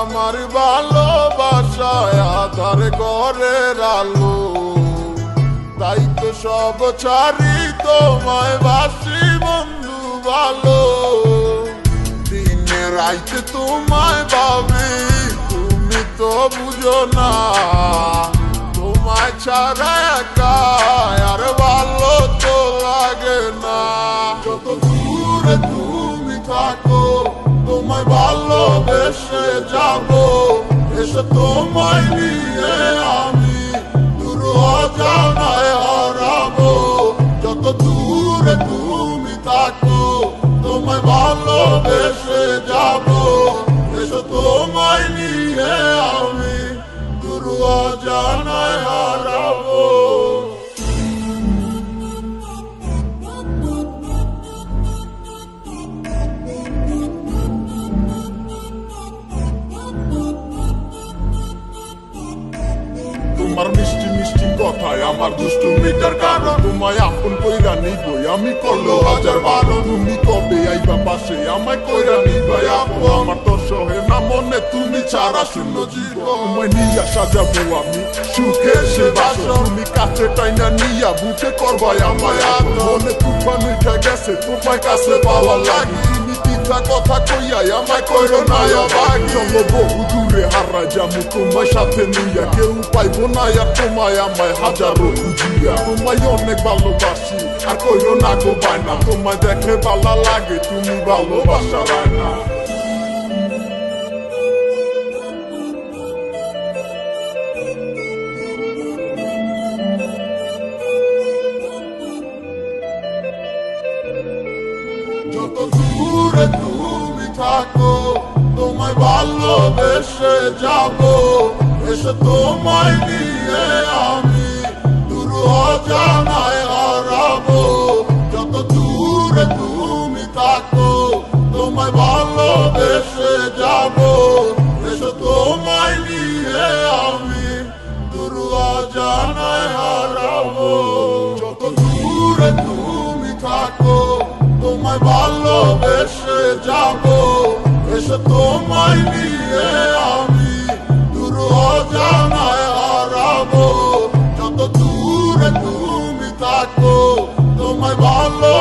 আমার ভালোবাসায় আধার ঘরের আলো তাই তো সব ছাড়ি তোমায় বাসি বন্ধু ভালো। রাইতে তোমায় ভাবি তুমি তো বুঝো না। তোমায় ছাড়া একা আর ভালো তো লাগে না। যত দূরে তুমি থাকো, তোমায় ভালোবেসে যাব। এসে তোমায় নিয়ে আমি দূর অজানায় হারাবো। যত দূরে তুমি থাকো তোমায় ভালোবেসে যাব। তোমার মিষ্টি মিষ্টি কথায় আমার দুষ্টু মিটার কারণ। তোমায় আপন কইরা নিবই, আমি করল হাজার বারো। তুমি কবে আইবা পাশে, আমায় কইরা নিবাই আপু। আমার তো সহে না মনে তুমি ছাড়া শূন্য জীব তোমায় নিয়া সাজাবো আমি সুখে সে বাসো তুমি কাছে টাইনা নিয়া বুকে করবাই আমায় মনে তুফান উঠে গেছে, তোমায় কাছে পাওয়া লাগে তুমি পিঠা কথা কইয়াই আমায় কইরো না অবাক চলো বহু দূরে হারা যাব তোমায় সাথে নিয়া কেউ পাইবো না আর তোমায় আমায় হাজারো খুঁজিয়া তোমায় অনেক থাকো, তোমায় ভালোবেসে যাব। এসে তোমায় নিয়ে আমি দূর অজানায় হারাবো। যত দূরে তুমি থাকো, তোমায় ভালোবেসে যাব। এসে তোমায় নিয়ে আমি দূর অজানায় হারাবো। যত দূরে তুমি থাকো, তোমায় তোমায় নিয়ে আমি। দূর জানায় হারাবো। যত দূরে তুমি থাকো তোমায় ভালো